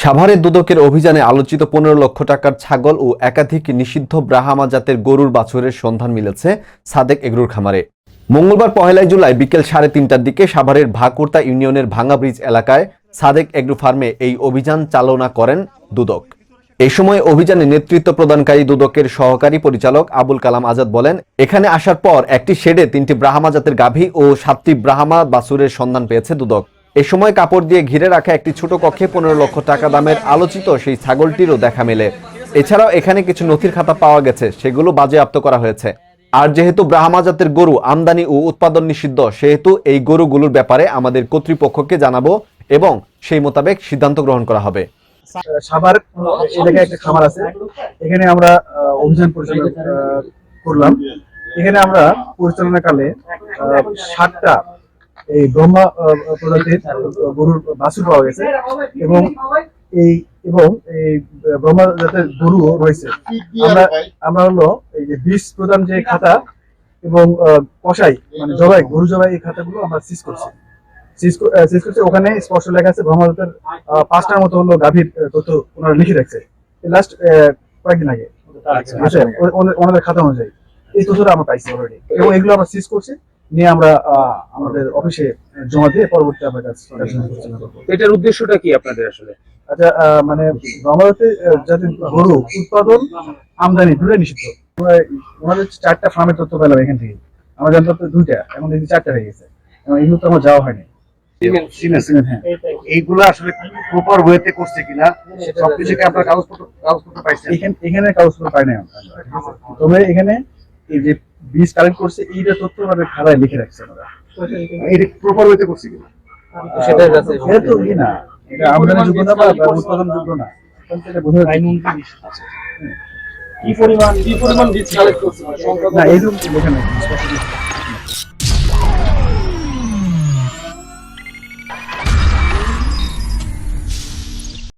সাভারের দুদকের অভিযানে আলোচিত পনেরো লক্ষ টাকার ছাগল ও একাধিক নিষিদ্ধ ব্রাহামা জাতের গরুর বাছুরের সন্ধান মিলেছে সাদেক এগরুর খামারে। মঙ্গলবার পহেলাই জুলাই বিকেল সাড়ে তিনটার দিকে সাভারের ভাকুর্তা ইউনিয়নের ভাঙ্গা ব্রিজ এলাকায় সাদেক এগ্রু ফার্মে এই অভিযান চালনা করেন দুদক। এই সময় অভিযানে নেতৃত্ব প্রদানকারী দুদকের সহকারী পরিচালক আবুল কালাম আজাদ বলেন, এখানে আসার পর একটি শেডে তিনটি ব্রাহ্মা জাতের গাভী ও সাতটি ব্রাহ্মা বাছুরের সন্ধান পেয়েছে দুদক। এ সময় কাপড় দিয়ে ঘিরে রাখা একটি ছোট কক্ষে পনেরো লক্ষ টাকা দামের আলোচিত সেই ছাগলটিরও দেখা মেলে। এছাড়াও এখানে কিছু নথির খাতা পাওয়া গেছে, সেগুলো বাজেয়াপ্ত করা হয়েছে। আর যেহেতু ব্রাহ্মা জাতের গরু আমদানি ও উৎপাদন নিষিদ্ধ, সেহেতু এই গরুগুলোর ব্যাপারে আমাদের কর্তৃপক্ষকে জানাব এবং সেই মোতাবেক সিদ্ধান্ত গ্রহণ করা হবে। সাভার এলাকায় একটা খামার আছে। এখানে আমরা অভিযান পরিচালনা করলাম। এখানে আমরা পরিচালনাকালে ষাটটা এই ব্রহ্মা প্রজাতির গরুর বাছুর পাওয়া গেছে। এবং এই এবং এই ব্রহ্মা জাতের গরুও রয়েছে। আমরা আমরা হলো এই যে বীজ প্রদান যে খাতা এবং কষাই মানে জবাই গরু জবাই এই খাতাগুলো আমরা সিজ করছি। সিজ করছি। ওখানে স্পষ্ট লেখা আছে ব্রহ্মা জাতের পাঁচটার মতো হলো গাভীর তথ্য ওনারা লিখে রাখছে। লাস্ট কয়েকদিন আগে। ওনাদের- ওনাদের খাতা অনুযায়ী। এই তথ্যটা আমরা পাইছি অলরেডি এবং এগুলো আমরা সিজ করছি। নিয়ে আমরা আহ, আমাদের অফিসে জমা দিয়ে পরবর্তী আমরা কাজ এটার উদ্দেশ্যটা কি আপনাদের আসলে? আচ্ছা মানে আমাদের যাতে গরু উৎপাদন আমদানি দুটোই নিষিদ্ধ। ওনাদের চারটা ফার্মের তথ্য পেলাম এখান থেকে। আমরা জানতাম তো দুইটা এখন দেখি চারটা হয়ে গেছে। এবং এগুলো তো আমার যাওয়া হয়নি। হ্যাঁ। এইগুলো আসলে প্রপার ওয়েতে করছে কিনা সবকিছু আপনার কাগজপত্র কাগজপত্র পাইছেন এখানে এখানে কাগজপত্র পাই আমরা, তবে এখানে এই যে বীজ কালেক্ট করছে এইটা তথ্য আমাদের খাতায় লিখে রাখছে আমরা এটা প্রপার ওয়েতে করছে কিনা? সেটা এটা তো ই না এটা আমদানি যোগ্য না বা বা উৎপাদন যোগ্য না? তখন বোঝা যাচ্ছে। কি পরিমাণ কি পরিমাণ বীজ কালেক্ট করছে? না এইরকম লেখা নেই।